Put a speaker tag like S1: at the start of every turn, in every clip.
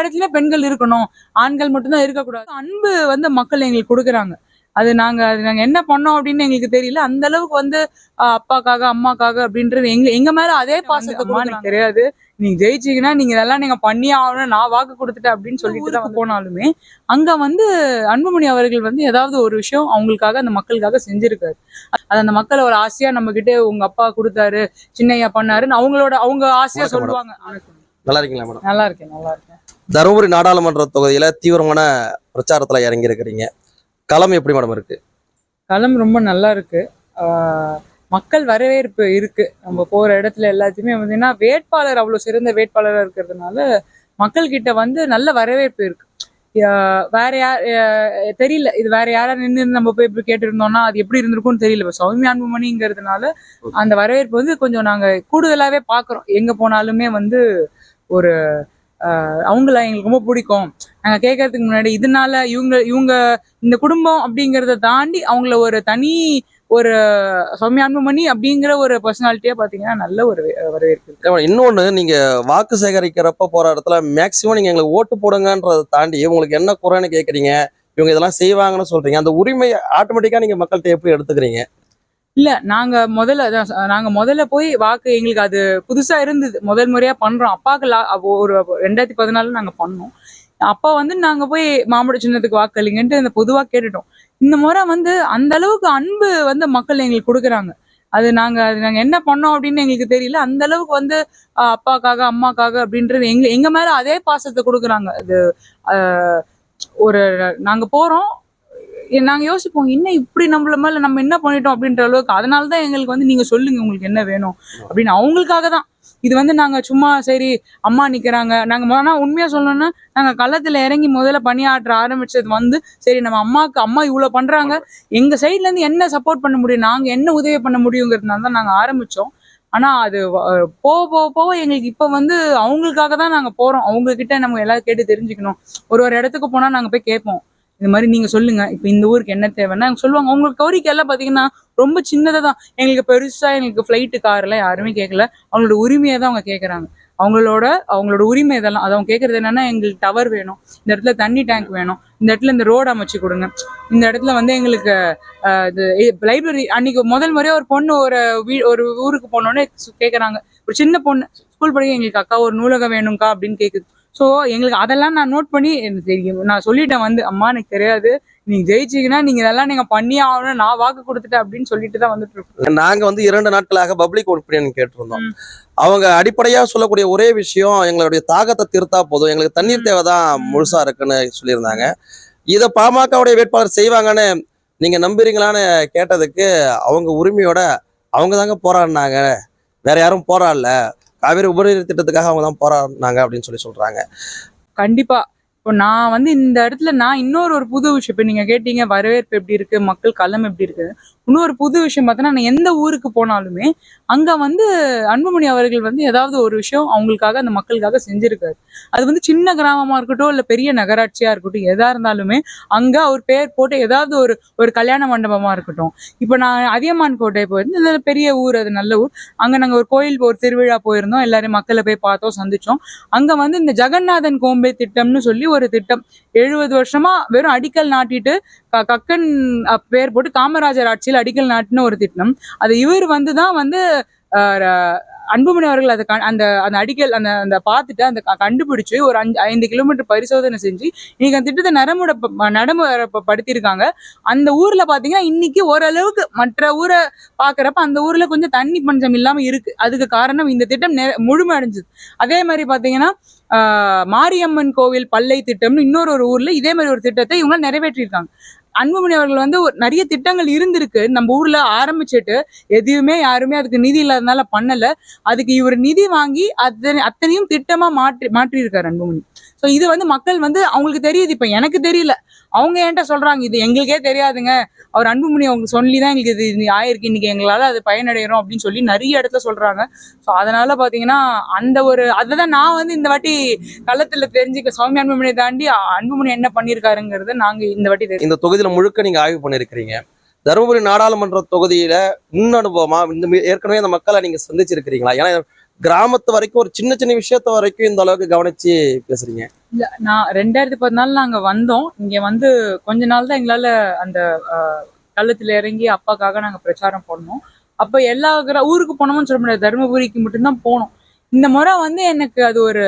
S1: இடத்துல பெண்கள் இருக்கணும். ஆண்கள் மட்டும்தான் இருக்கக்கூடாது. அன்பு வந்து மக்கள் எங்களுக்கு கொடுக்குறாங்க. அது நாங்க அது நாங்க என்ன பண்ணோம் அப்படின்னு எங்களுக்கு தெரியல. அந்த அளவுக்கு வந்து அப்பாக்காக அம்மாக்காக அப்படின்றது எங்க எங்க மேல அதே பாசத்தை அம்மா எனக்கு தெரியாது. நீங்க ஜெயிச்சீங்கன்னா நீங்க இதெல்லாம் நீங்க பண்ணி ஆகணும். நான் வாக்கு கொடுத்துட்டேன் அப்படின்னு சொல்லிட்டு தான் போனாலுமே அங்க வந்து அன்புமணி அவர்கள் வந்து ஏதாவது ஒரு விஷயம் அவங்களுக்காக அந்த மக்களுக்காக செஞ்சிருக்காரு. அது அந்த மக்களை ஒரு ஆசையா நம்ம கிட்ட உங்க அப்பா கொடுத்தாரு சின்னையா பண்ணாருன்னு அவங்களோட அவங்க ஆசையா சொல்லுவாங்க.
S2: நல்லா இருக்கீங்களா மேடம்?
S1: நல்லா இருக்கேன் நல்லா இருக்கேன்.
S2: தருமபுரி நாடாளுமன்ற தொகுதியில் தீவிரமான பிரச்சாரத்தில் இறங்கி இருக்கிறீங்க களம் எப்படி மேடம் இருக்கு?
S1: களம் ரொம்ப நல்லா இருக்கு. மக்கள் வரவேற்பு இருக்கு. நம்ம போற இடத்துல எல்லாத்தையுமே பார்த்தீங்கன்னா வேட்பாளர் அவ்வளோ சிறந்த வேட்பாளராக இருக்கிறதுனால மக்கள்கிட்ட வந்து நல்ல வரவேற்பு இருக்கு. வேற யார் தெரியல. இது வேற யாரா நின்று நம்ம போய் இப்படி கேட்டிருந்தோம்னா அது எப்படி இருந்திருக்கும்னு தெரியல. இப்போ சௌமியா அன்புமணிங்கிறதுனால அந்த வரவேற்பு வந்து கொஞ்சம் நாங்கள் கூடுதலாகவே பார்க்குறோம் எங்கே போனாலுமே வந்து ஒரு அவங்கள எங்களுக்கு ரொம்ப பிடிக்கும். நாங்க கேட்கறதுக்கு முன்னாடி இதனால இவங்க இவங்க இந்த குடும்பம் அப்படிங்கறத தாண்டி அவங்கள ஒரு தனி ஒரு சௌமியா அன்புமணி அப்படிங்கிற ஒரு பர்சனாலிட்டியா பாத்தீங்கன்னா நல்ல ஒரு வரவேற்பு
S2: இன்னொன்னு நீங்க வாக்கு சேகரிக்கிறப்ப போற இடத்துல மேக்சிமம் நீங்க எங்களுக்கு ஓட்டு போடுங்கன்றதை தாண்டி உங்களுக்கு என்ன குறைன்னு கேக்குறீங்க இவங்க இதெல்லாம் செய்வாங்கன்னு சொல்றீங்க. அந்த உரிமை ஆட்டோமேட்டிக்கா நீங்க மக்கள்கிட்ட எப்படி எடுத்துக்கிறீங்க?
S1: இல்ல நாங்க முதல்ல நாங்கள் நாங்க முதல்ல போய் வாக்கு எங்களுக்கு அது புதுசா இருந்தது. முதல் முறையா பண்றோம். அப்பாவுக்கு லா- ஒரு ரெண்டாயிரத்தி பதினாலுல நாங்க பண்ணோம். அப்பா வந்து நாங்க போய் மாம்பழ சின்னத்துக்கு வாக்கு இல்லைங்கன்ட்டு இந்த பொதுவா கேட்டுட்டோம். இந்த முறை வந்து அந்த அளவுக்கு அன்பு வந்து மக்கள் எங்களுக்கு கொடுக்குறாங்க. அது நாங்க அது நாங்க என்ன பண்ணோம் அப்படின்னு எங்களுக்கு தெரியல. அந்த அளவுக்கு வந்து அப்பாக்காக அம்மாக்காக அப்படின்றது எங்க எங்க மேல அதே பாசத்தை கொடுக்குறாங்க. அது ஒரு நாங்க போறோம். எ- நாங்க யோசிப்போம் என்ன இப்படி நம்மள மேல நம்ம என்ன பண்ணிட்டோம்? அப்படின்ற அளவுக்கு. அதனால தான் எங்களுக்கு வந்து நீங்க சொல்லுங்க உங்களுக்கு என்ன வேணும்? அப்படின்னு. அவங்களுக்காக தான். இது வந்து நாங்க சும்மா சரி அம்மா நிக்கிறாங்க. நாங்க ஆனா உண்மையா சொல்லணும்னா நாங்க களத்தில் இறங்கி முதல்ல பணியாற்ற ஆரம்பிச்சது வந்து சரி நம்ம அம்மாவுக்கு அம்மா இவ்வளவு பண்றாங்க. எங்க சைட்ல இருந்து என்ன சப்போர்ட் பண்ண முடியும் நாங்க என்ன உதவி பண்ண முடியுங்கிறதுனால தான் நாங்க ஆரம்பிச்சோம். ஆனா அது போக போக போக எங்களுக்கு இப்ப வந்து அவங்களுக்காக தான் நாங்க போறோம். அவங்க கிட்ட நம்ம எல்லாம் கேட்டு தெரிஞ்சுக்கணும். ஒரு ஒரு இடத்துக்கு போனா நாங்க போய் கேட்போம். இந்த மாதிரி நீங்க சொல்லுங்க. இப்போ இந்த ஊருக்கு என்ன தேவைன்னா சொல்லுவாங்க. அவங்களுக்கு கோரிக்கை எல்லாம் பாத்தீங்கன்னா ரொம்ப சின்னதாக தான். எங்களுக்கு பெருசா எங்களுக்கு ஃப்ளைட்டு கார் எல்லாம் யாருமே கேட்கல அவங்களோட உரிமையை தான் அவங்க கேட்குறாங்க அவங்களோட அவங்களோட உரிமை இதெல்லாம் அது அவங்க கேட்கறது என்னன்னா எங்களுக்கு டவர் வேணும். இந்த இடத்துல தண்ணி டேங்க் வேணும். இந்த இடத்துல இந்த ரோடு அமைச்சு கொடுங்க. இந்த இடத்துல வந்து எங்களுக்கு ஆஹ், இது லைப்ரரி அன்னைக்கு முதல் முறையே ஒரு பொண்ணு ஒரு வீ ஒரு ஊருக்கு போனோடனே கேக்குறாங்க. ஒரு சின்ன பொண்ணு ஸ்கூல் படிக்க எங்களுக்கு அக்கா ஒரு நூலகம் வேணும்க்கா அப்படின்னு கேட்குது ஸோ எங்களுக்கு அதெல்லாம் நான் நோட் பண்ணி தெரியும். நான் சொல்லிட்டேன் வந்து அம்மா எனக்கு தெரியாது. நீங்க ஜெயிச்சீங்கன்னா நீங்க இதெல்லாம் நீங்க பண்ணி ஆகணும். நான் வாக்கு கொடுத்துட்டேன் அப்படின்னு சொல்லிட்டு தான் வந்துட்டு இருக்கோம்.
S2: நாங்க வந்து இரண்டு நாட்களாக பப்ளிக் ஒப்பீனியன் கேட்டிருந்தோம். அவங்க அடிப்படையா சொல்லக்கூடிய ஒரே விஷயம் எங்களுடைய தாகத்தை தீர்த்தா போதும். எங்களுக்கு தண்ணீர் தேவை தான் முழுசா இருக்குன்னு சொல்லியிருந்தாங்க. இதை பாமகவுடைய வேட்பாளர் செய்வாங்கன்னு நீங்க நம்புறீங்களான்னு கேட்டதுக்கு அவங்க உரிமையோட அவங்க தாங்க போராடினாங்க. வேற யாரும் போராடல. காவேரி உபரி திட்டத்துக்காக அவங்க தான் போராடினாங்க அப்படின்னு சொல்லி சொல்றாங்க.
S1: கண்டிப்பா. இப்போ நான் வந்து இந்த இடத்துல நான் இன்னொரு ஒரு புது விஷயம் இப்போ நீங்கள் கேட்டீங்க வரவேற்பு எப்படி இருக்கு மக்கள் களம் எப்படி இருக்கு. இன்னொரு புது விஷயம் பார்த்தோன்னா நான் எந்த ஊருக்கு போனாலுமே அங்கே வந்து அன்புமணி அவர்கள் வந்து ஏதாவது ஒரு விஷயம் அவங்களுக்காக அந்த மக்களுக்காக செஞ்சுருக்காரு. அது வந்து சின்ன கிராமமாக இருக்கட்டும் இல்லை பெரிய நகராட்சியாக இருக்கட்டும் எதாக இருந்தாலுமே அங்கே அவர் பேர் போட்டு ஏதாவது ஒரு ஒரு கல்யாண மண்டபமாக இருக்கட்டும். இப்போ நான் அதியமான் கோட்டை போயிருந்தேன் பெரிய ஊர் அது நல்ல ஊர். அங்கே நாங்கள் ஒரு கோயில் ஒரு திருவிழா போயிருந்தோம் எல்லாரும் மக்களை போய் பார்த்தோம் சந்தித்தோம் அங்கே வந்து இந்த ஜெகநாதன் கோம்பே திட்டம்னு சொல்லி ஒரு திட்டம். எழுபது வருஷமா வெறும் அடிக்கல் நாட்டிட்டு க- கக்கன் பேர் போட்டு காமராஜர் ஆட்சியில் அடிக்கல் நாட்டின ஒரு திட்டம். அது இவர் வந்து தான் வந்து அஹ், அன்புமணி அவர்கள் அதை அந்த அந்த அடிக்கல் அந்த அந்த பார்த்துட்டு அந்த க- கண்டுபிடிச்சு ஒரு அஞ்சு ஐந்து கிலோமீட்டர் பரிசோதனை செஞ்சு இன்னைக்கு அந்த திட்டத்தை நடைமுறை நடைமுறைப்படுத்தியிருக்காங்க. அந்த ஊரில் பார்த்தீங்கன்னா இன்னைக்கு ஓரளவுக்கு மற்ற ஊரை பார்க்குறப்ப அந்த ஊரில் கொஞ்சம் தண்ணி பஞ்சம் இல்லாமல் இருக்கு. அதுக்கு காரணம் இந்த திட்டம் நெ- முழுமை அடைஞ்சது அதே மாதிரி பார்த்தீங்கன்னா மாரியம்மன் கோவில் பல்லை திட்டம்னு இன்னொரு ஒரு ஊரில் இதே மாதிரி ஒரு திட்டத்தை இவங்க நிறைவேற்றியிருக்காங்க. அன்புமணி அவர்கள் வந்து ஒரு நிறைய திட்டங்கள் இருந்திருக்கு. நம்ம ஊர்ல ஆரம்பிச்சுட்டு எதுவுமே யாருமே அதுக்கு நிதி இல்லாதனால பண்ணல. அதுக்கு இவர் நிதி வாங்கி அத்தனை அத்தனையும் திட்டமா மாற்றி மாற்றியிருக்காரு அன்புமணி. ஸோ இது வந்து மக்கள் வந்து அவங்களுக்கு தெரியுது. இப்போ எனக்கு தெரியல. அவங்க என்கிட்ட சொல்கிறாங்க இது எங்களுக்கே தெரியாதுங்க. அவர் அன்புமணி அவங்க சொல்லி தான் எங்களுக்கு இது இது ஆயிருக்கு. இன்றைக்கி எங்களால் அது பயனடைகிறோம் அப்படின்னு சொல்லி நிறைய இடத்துல சொல்கிறாங்க ஸோ அதனால் பார்த்தீங்கன்னா அந்த ஒரு அதை தான் நான் வந்து இந்த வாட்டி களத்தில் தெரிஞ்சுக்க சுவாமி அன்புமணியை தாண்டி அன்புமணி என்ன பண்ணியிருக்காருங்கிறத நாங்கள் இந்த வாட்டி
S2: இந்த தொகுதியில் முழுக்க நீங்கள் ஆய்வு பண்ணியிருக்கிறீங்க தருமபுரி நாடாளுமன்ற தொகுதியில் முன் அனுபவமாக இந்த ஏற்கனவே அந்த மக்களை நீங்கள் சந்திச்சிருக்கிறீங்களா? ஏன்னா கிராமத்து வரைக்கும் ஒரு சின்ன சின்ன விஷயத்த வரைக்கும் இந்த அளவுக்கு கவனிச்சு பேசுறீங்க.
S1: இல்ல நான் ரெண்டாயிரத்தி பதினாலு நாங்க வந்தோம். இங்க வந்து கொஞ்ச நாள் தான் எங்களால அந்த ஆஹ், கள்ளத்துல இறங்கி அப்பாக்காக நாங்க பிரச்சாரம் பண்ணோம். அப்ப எல்லா ஊருக்கு போனோம்னு சொல்ல முடியாது. தருமபுரிக்கு மட்டும்தான் போனோம். இந்த முறை வந்து எனக்கு அது ஒரு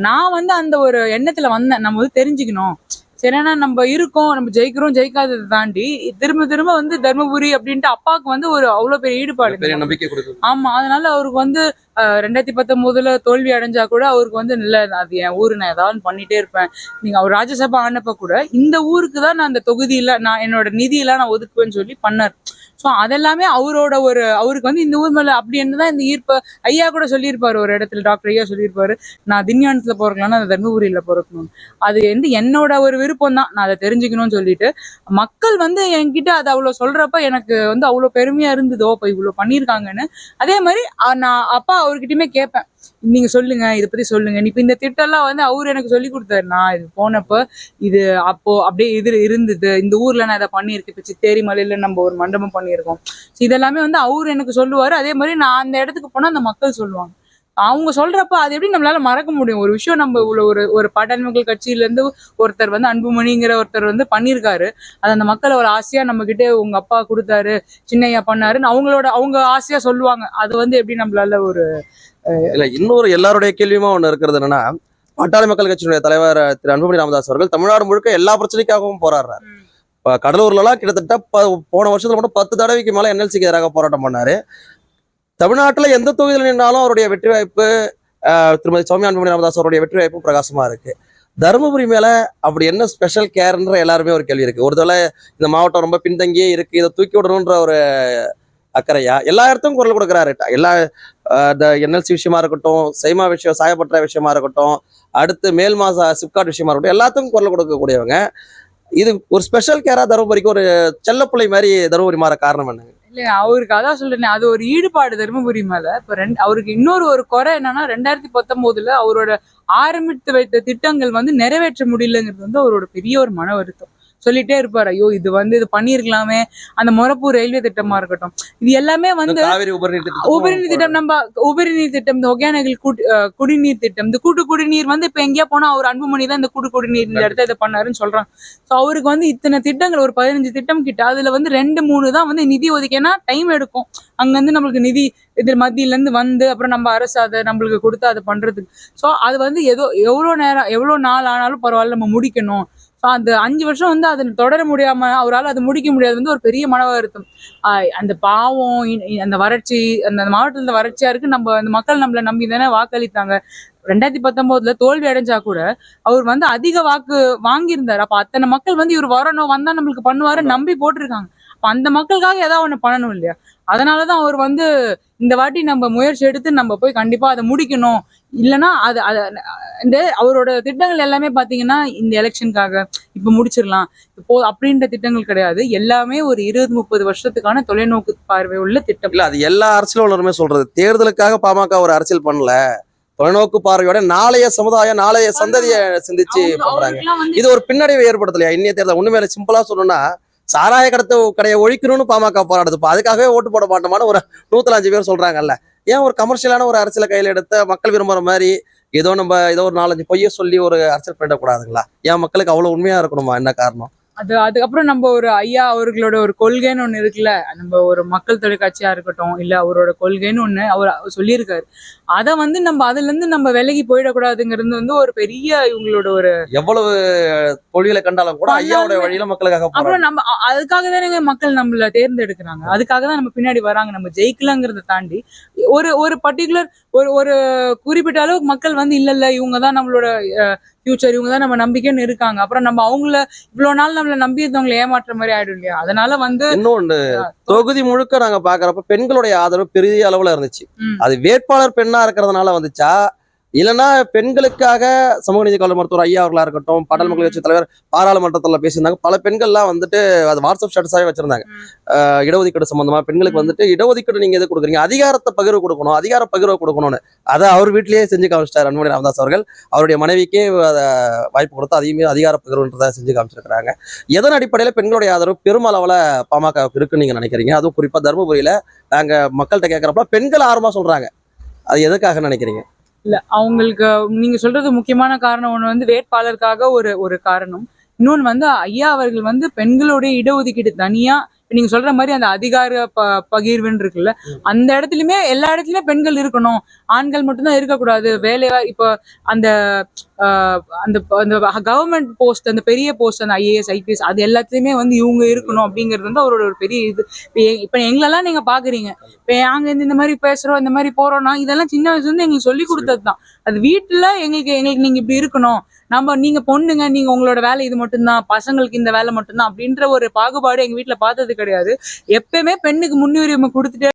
S1: நான் வந்து அந்த ஒரு எண்ணத்துல வந்தேன். நம்ம வந்து தெரிஞ்சுக்கணும். சரி ஏன்னா நம்ம இருக்கோம் நம்ம ஜெயிக்கிறோம் ஜெயிக்காததை தாண்டி திரும்ப திரும்ப வந்து தருமபுரி அப்படின்ட்டு அப்பாவுக்கு வந்து ஒரு அவ்வளவு பெரிய ஈடுபாடு
S2: நம்பிக்கை
S1: ஆமா அதனால அவருக்கு வந்து ரெண்டாயிரத்தி பத்தொன்பதுல தோல்வி அடைஞ்சா கூட அவருக்கு வந்து இல்ல அது என் ஊரு நான் ஏதாவது பண்ணிட்டே இருப்பேன். நீங்க அவர் ராஜ்யசபா ஆனப்ப கூட இந்த ஊருக்கு தான் நான் அந்த தொகுதியில நான் என்னோட நிதியெல்லாம் நான் ஒதுக்குவேன்னு சொல்லி பண்ணார். ஸோ அதெல்லாமே அவரோட ஒரு அவருக்கு வந்து இந்த ஊர் மேலே அப்படி என்னதான் இந்த ஈர்ப்பு ஐயா கூட சொல்லியிருப்பார் ஒரு இடத்துல டாக்டர் ஐயா சொல்லியிருப்பாரு நான் தின்யானத்துல பிறக்கலாம்னா அது தர்மபுரியில் பிறக்கணும். அது வந்து என்னோட ஒரு விருப்பம் தான் நான் அதை தெரிஞ்சுக்கணும்னு சொல்லிட்டு மக்கள் வந்து என்கிட்ட அதை அவ்வளோ சொல்கிறப்ப எனக்கு வந்து அவ்வளோ பெருமையாக இருந்ததோ இப்போ இவ்வளோ பண்ணியிருக்காங்கன்னு. அதே மாதிரி நான் அப்பா அவர்கிட்டயுமே கேட்பேன். நீங்க சொல்லுங்க இதை பத்தி சொல்லுங்க. இப்ப இந்த திட்டம்லாம் வந்து அவர் எனக்கு சொல்லி கொடுத்தாரு. நான் இது போனப்ப இது அப்போ அப்படியே இது இருந்தது. இந்த ஊர்ல நான் இதை பண்ணியிருக்கேன். இப்போ சித்தேரி மலையில நம்ம ஒரு மண்டபம் பண்ணியிருக்கோம். இதெல்லாமே வந்து அவர் எனக்கு சொல்லுவாரு. அதே மாதிரி நான் அந்த இடத்துக்கு போனா அந்த மக்கள் சொல்லுவாங்க. அவங்க சொல்றப்ப அது எப்படி நம்மளால மறக்க முடியும்? ஒரு விஷயம் நம்ம இவ்வளவு ஒரு ஒரு பாட்டாளிமக்கள் கட்சியில இருந்து ஒருத்தர் வந்து அன்புமணிங்கிற ஒருத்தர் வந்து பண்ணியிருக்காரு. அது அந்த மக்களை ஒரு ஆசையா நம்ம கிட்ட உங்க அப்பா கொடுத்தாரு சின்னையா பண்ணாருன்னு அவங்களோட அவங்க ஆசையா சொல்லுவாங்க. அது வந்து எப்படி நம்மளால ஒரு
S2: இல்ல இன்னொரு எல்லாருடைய கேள்வியுமா ஒண்ணு இருக்கிறது என்னன்னா பாட்டாளி மக்கள் கட்சியினுடைய தலைவர் திரு அன்புமணி ராமதாஸ் அவர்கள் தமிழ்நாடு முழுக்க எல்லா பிரச்சனைக்காகவும் போராடுறாரு. இப்ப கடலூர்லலாம் கிட்டத்தட்ட போன வருஷத்துல மட்டும் பத்து தடவைக்கு மேல என்எல்சிக்கு எதிராக போராட்டம் பண்ணாரு. தமிழ்நாட்டுல எந்த தொகுதியில் நின்றாலும் அவருடைய வெற்றி வாய்ப்பு திருமதி சௌமியா அன்புமணி ராமதாஸ் அவருடைய வெற்றி வாய்ப்பும் பிரகாசமா இருக்கு. தருமபுரி மேல அப்படி என்ன ஸ்பெஷல் கேர்ன்ற எல்லாருமே ஒரு கேள்வி இருக்கு. ஒரு தடவை இந்த மாவட்டம் ரொம்ப பின்தங்கியே இருக்கு இதை தூக்கி விடணுன்ற ஒரு அக்கறையா? எல்லா இடத்துக்கும் குரல் கொடுக்குறாரு. எல்லா இந்த என்எல்சி விஷயமா இருக்கட்டும் சைமா விஷயம் சாயப்பட்ட விஷயமா இருக்கட்டும் அடுத்து மேல் மாச சிப்காட் விஷயமா இருக்கட்டும் எல்லாத்துக்கும் குரல் கொடுக்கக்கூடியவங்க. இது ஒரு ஸ்பெஷல் கேரா தருமபுரிக்கு ஒரு செல்லப்பிள்ளை மாதிரி தருமபுரி மாற காரணம் என்ன?
S1: இல்லை அவருக்கு அதான் சொல்றேன் அது ஒரு ஈடுபாடு தருமபுரி மேல. இப்போ ரெண்டு அவருக்கு இன்னொரு ஒரு குறை என்னன்னா ரெண்டாயிரத்தி பத்தொன்பதுல அவரோட ஆரம்பித்து வைத்த திட்டங்கள் வந்து நிறைவேற்ற முடியலங்கிறது வந்து அவரோட பெரிய ஒரு மன வருத்தம். சொல்லிட்டே இருப்பாரு. ஐயோ இது வந்து இது பண்ணியிருக்கலாமே. அந்த மொரப்பூர் ரயில்வே திட்டமா இருக்கட்டும். இது எல்லாமே வந்து
S2: உபரிநீர்
S1: திட்டம் நம்ம உபரிநீர் திட்டம் இந்த ஒகேனகல் குடிநீர் திட்டம் இந்த கூட்டு குடிநீர் வந்து இப்ப எங்கேயா போனா அவர் அன்புமணி தான் இந்த கூட்டு குடிநீர் இந்த இடத்த இதை பண்ணாருன்னு சொல்றாங்க. சோ அவருக்கு வந்து இத்தனை திட்டங்கள் ஒரு பதினஞ்சு திட்டம் கிட்ட அதுல வந்து ரெண்டு மூணு தான் வந்து நிதி ஒதுக்கினா டைம் எடுக்கும். அங்க இருந்து நம்மளுக்கு நிதி இது மத்தியில இருந்து வந்து அப்புறம் நம்ம அரசு அதை நம்மளுக்கு கொடுத்து அதை பண்றதுக்கு. சோ அது வந்து ஏதோ எவ்வளவு நேரம் எவ்வளவு நாள் ஆனாலும் பரவாயில்ல நம்ம முடிக்கணும். ஸோ அந்த அஞ்சு வருஷம் வந்து அதை தொடர முடியாம அவரால் அதை முடிக்க முடியாது வந்து ஒரு பெரிய மன வருத்தம். அந்த பாவம் அந்த வறட்சி அந்த மாவட்டத்துல வறட்சியா இருக்கு நம்ம அந்த மக்கள் நம்மளை நம்பி தானே வாக்களித்தாங்க. ரெண்டாயிரத்தி பத்தொன்பதுல தோல்வி அடைஞ்சா கூட அவர் வந்து அதிக வாக்கு வாங்கியிருந்தாரு. அப்ப அத்தனை மக்கள் வந்து இவர் வரணும் வந்தா நம்மளுக்கு பண்ணுவாரு நம்பி போட்டிருக்காங்க. அப்ப அந்த மக்களுக்காக ஏதாவது ஒண்ணு பண்ணணும் இல்லையா? அதனாலதான் அவர் வந்து இந்த வாட்டி நம்ம முயற்சி எடுத்து நம்ம போய் கண்டிப்பா அதை முடிக்கணும். இல்லைன்னா அது அது இந்த அவரோட திட்டங்கள் எல்லாமே பாத்தீங்கன்னா இந்த எலெக்ஷனுக்காக இப்ப முடிச்சிடலாம். இப்போ அப்படின்ற திட்டங்கள் கிடையாது. எல்லாமே ஒரு இருபது முப்பது வருஷத்துக்கான தொலைநோக்கு பார்வை உள்ள திட்டம்.
S2: இல்ல அது எல்லா அரசியல்வாளருமே சொல்றது. தேர்தலுக்காக பாமக ஒரு அரசியல் பண்ணல. தொலைநோக்கு பார்வையோட நாளைய சமுதாயம் நாளைய சந்ததியை சிந்திச்சு பண்றாங்க. இது ஒரு பின்னடைவை ஏற்படுத்தலையா? இன்னைய தேர்தல். உண்மையில சிம்பிளா சொல்லணும்னா சாராய கடத்த கடையை ஒழிக்கணும்னு பாமக போராடுது. அதுக்காகவே ஓட்டு போட மாட்டோமான்னு ஒரு நூத்துல அஞ்சு பேர் சொல்றாங்கல்ல. ஏன் ஒரு கமர்ஷியலான ஒரு அரசியலை கையில எடுத்த மக்கள் விரும்புற மாதிரி ஏதோ நம்ம ஏதோ ஒரு நாலஞ்சு பொய்ய சொல்லி ஒரு அரசியல் பண்ணிடக்கூடாதுங்களா? ஏன் மக்களுக்கு அவ்வளவு உண்மையா இருக்கணுமா? என்ன காரணம்?
S1: அது அதுக்கப்புறம் நம்ம ஒரு ஐயா அவர்களோட ஒரு கொள்கைன்னு ஒண்ணு இருக்குல்ல நம்ம ஒரு மக்கள் தொலைக்காட்சியா இருக்கட்டும் இல்ல அவரோட கொள்கைன்னு ஒண்ணு அவர் சொல்லியிருக்காரு. அதை வந்து நம்ம அதுல இருந்து நம்ம விலகி போயிடக்கூடாதுங்கிறது வந்து ஒரு பெரிய இவங்களோட ஒரு
S2: எவ்வளவு தோல்வியில கண்டாலும் கூட ஐயாவுடைய வழியில மக்களுக்காக.
S1: அப்புறம் நம்ம அதுக்காக தானே மக்கள் நம்மள தேர்ந்தெடுக்கிறாங்க. அதுக்காக தான் நம்ம பின்னாடி வராங்க நம்ம ஜெயிக்கலங்கிறத தாண்டி. ஒரு ஒரு பர்டிகுலர் ஒரு ஒரு குறிப்பிட்ட அளவுக்கு மக்கள் வந்து இல்ல இல்ல இவங்க தான் நம்மளோட ஃபியூச்சர் இவங்க தான் நம்ம நம்பிக்கைன்னு இருக்காங்க. அப்புறம் நம்ம அவங்கள இவ்வளவு நாள் நம்மள நம்பி இருந்தவங்களை ஏமாற்ற மாதிரி ஆயிடும் இல்லையா? அதனால வந்து
S2: இன்னொன்னு தொகுதி முழுக்க நாங்க பாக்குறப்ப பெண்களுடைய ஆதரவு பெரிய அளவுல இருந்துச்சு. அது வேட்பாளர் பெண்ணா இருக்கிறதுனால வந்துச்சா? இல்லைன்னா பெண்களுக்காக சமூக நீதி கல்வி மருத்துவர் ஐயா அவர்களா இருக்கட்டும் பாடல் கட்சி தலைவர் பாராளுமன்றத்துல பேசியிருந்தாங்க. பல பெண்கள்லாம் வந்துட்டு அது வாட்ஸ்அப் ஸ்டேட்டஸாவே வச்சிருந்தாங்க. இடஒதுக்கீடு சம்பந்தமா பெண்களுக்கு. வந்துட்டு இடஒதுக்கீடு நீங்க எது கொடுக்குறீங்க? அதிகாரத்தை பகிர்வு கொடுக்கணும் அதிகார பகிர்வு கொடுக்கணும்னு. அதை அவர் வீட்டிலேயே செஞ்சு காமிச்சிட்டார் அன்புமணி ராமதாஸ் அவர்கள். அவருடைய மனைவிக்கே அதை வாய்ப்பு கொடுத்து அதையுமே அதிகார பகிர்வுன்றதை செஞ்சு காமிச்சிருக்கிறாங்க. எதன் அடிப்படையில பெண்களுடைய ஆதரவு பெருமளவுல பாமக இருக்குன்னு நீங்க நினைக்கிறீங்க? அதுவும் குறிப்பா தருமபுரியில நாங்க மக்கள்கிட்ட கேட்கறப்ப பெண்கள் ஆர்வமா சொல்றாங்க. அது எதுக்காக நினைக்கிறீங்க?
S1: இல்ல அவங்களுக்கு நீங்க சொல்றது முக்கியமான காரணம் ஒண்ணு வந்து வேட்பாளருக்காக ஒரு ஒரு காரணம். இன்னொன்னு வந்து ஐயா அவர்கள் வந்து பெண்களுடைய இடஒதுக்கீடு தனியா நீங்க சொல்ற மாதிரி அந்த அதிகார ப பகிர்வுன்னு இருக்குல்ல அந்த இடத்துலயுமே எல்லா இடத்துலயுமே பெண்கள் இருக்கணும். ஆண்கள் மட்டும்தான் இருக்கக்கூடாது. வேலையா இப்போ அந்த ஆஹ், அந்த அந்த கவர்மெண்ட் போஸ்ட் அந்த பெரிய போஸ்ட் அந்த ஐஏஎஸ் ஐபிஎஸ் அது எல்லாத்துலயுமே வந்து இவங்க இருக்கணும் அப்படிங்கிறது வந்து அவரோட ஒரு பெரிய இது. இப்போ எங்களெல்லாம் நீங்க பாக்குறீங்க. இப்போ நாங்க இந்த- இந்த மாதிரி பேசுறோம் இந்த மாதிரி போறோம்னா இதெல்லாம் சின்ன வயசுல இருந்து எங்களுக்கு சொல்லி கொடுத்தது தான் அது வீட்டுல எங்களுக்கு எங்களுக்கு நீங்க இப்படி இருக்கணும். நம்ம நீங்க பொண்ணுங்க நீங்க உங்களோட வேலை இது மட்டும்தான் பசங்களுக்கு இந்த வேலை மட்டும்தான் அப்படின்ற ஒரு பாகுபாடு எங்க வீட்டுல பார்த்தது கிடையாது. எப்பயுமே பெண்ணுக்கு முன்னுரிமை கொடுத்துட்டே